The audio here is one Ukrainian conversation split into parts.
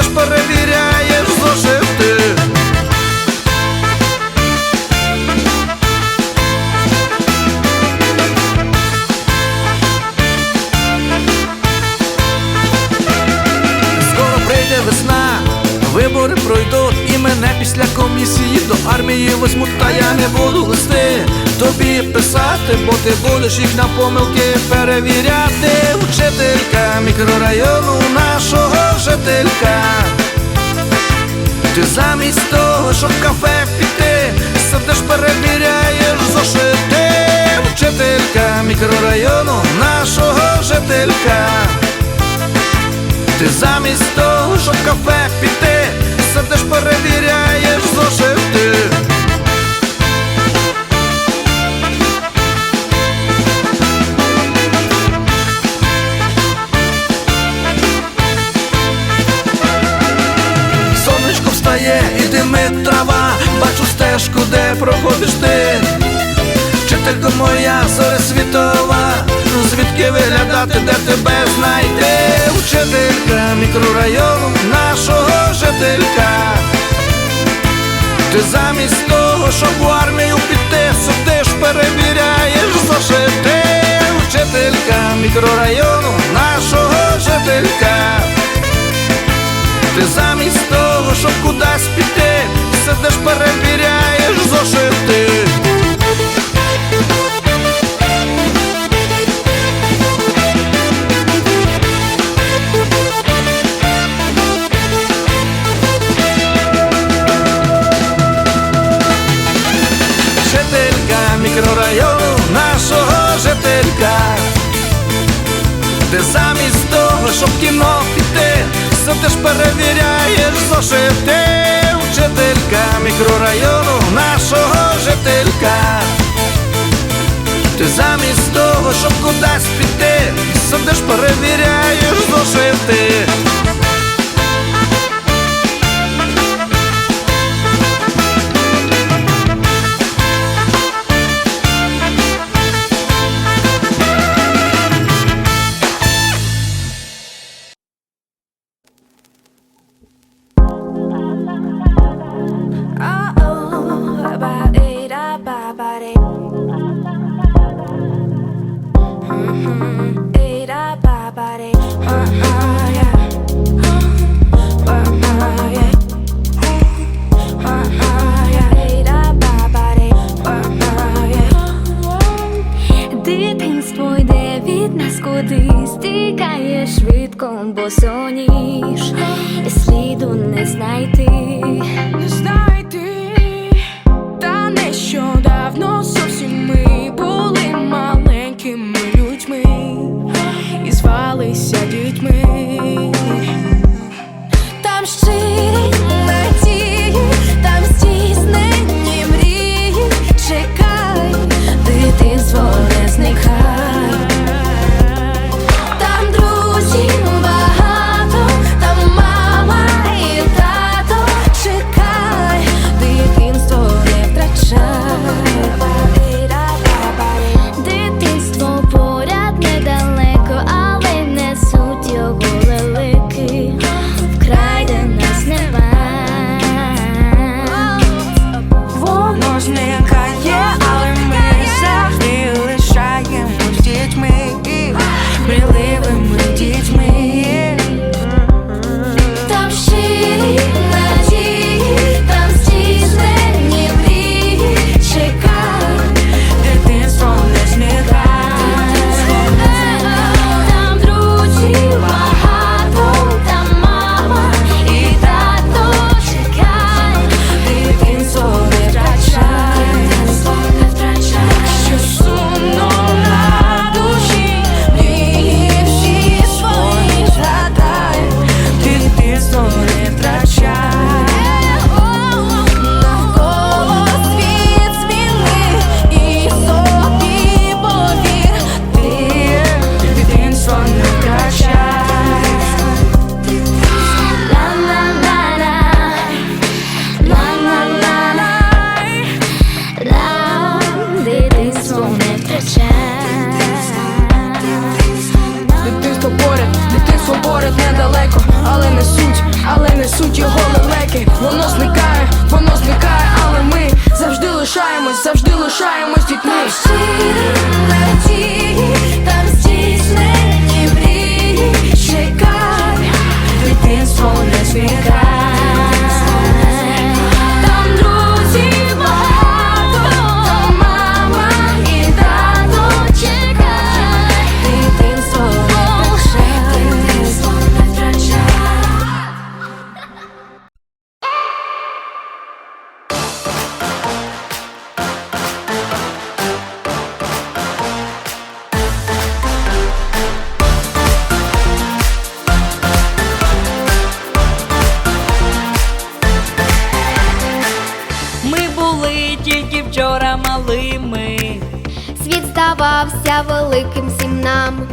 сидиш перевіряєш зошити. Скоро прийде весна, вибори пройдуть після комісії до армії возьмуть, та я не буду листи тобі писати, бо ти будеш їх на помилки перевіряти. Вчителька мікрорайону нашого жителька. Ти замість того, щоб в кафе піти, сидиш перевіряєш зошити. Вчителька мікрорайону нашого жителька. Ти замість того, щоб кафе піти, сидиш перевіряєш зошити. Сонечко встає і димить трава, бачу стежку, де проходиш ти. Вчителько моя зоря світова, звідки виглядати, де тебе знайти? Вчителька мікрорайону нашого жителька. Ти замість того, щоб в армію піти, сидиш, перевіряєш зошити. Вчителька мікрорайону нашого жителька. Ти замість того, щоб кудись піти, сидиш, перевіряєш зошити. Щоб кіно піти, сидиш, перевіряєш зошити. Вчителька мікрорайону нашого жителька. Ти замість того, щоб кудись піти, сидиш, перевіряєш зошити. Швидко, бо соніш, і сліду не знайти, Normandy. trying здавався великим всім нам.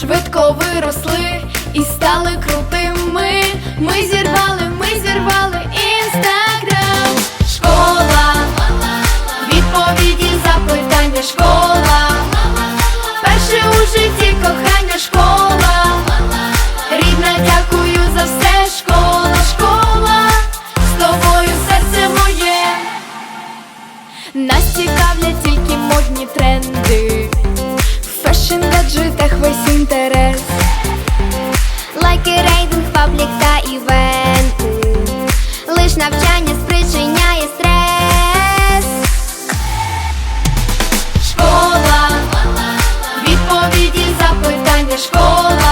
Швидко виросли і стали крутими. Ми зірвали, ми зірвали інстаграм, школа, відповіді, запитання, школа. Перше у житті кохання школа. паблік та івенти, лиш навчання спричиняє стрес. Школа, відповіді запитань, де школа.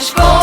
Englisch go.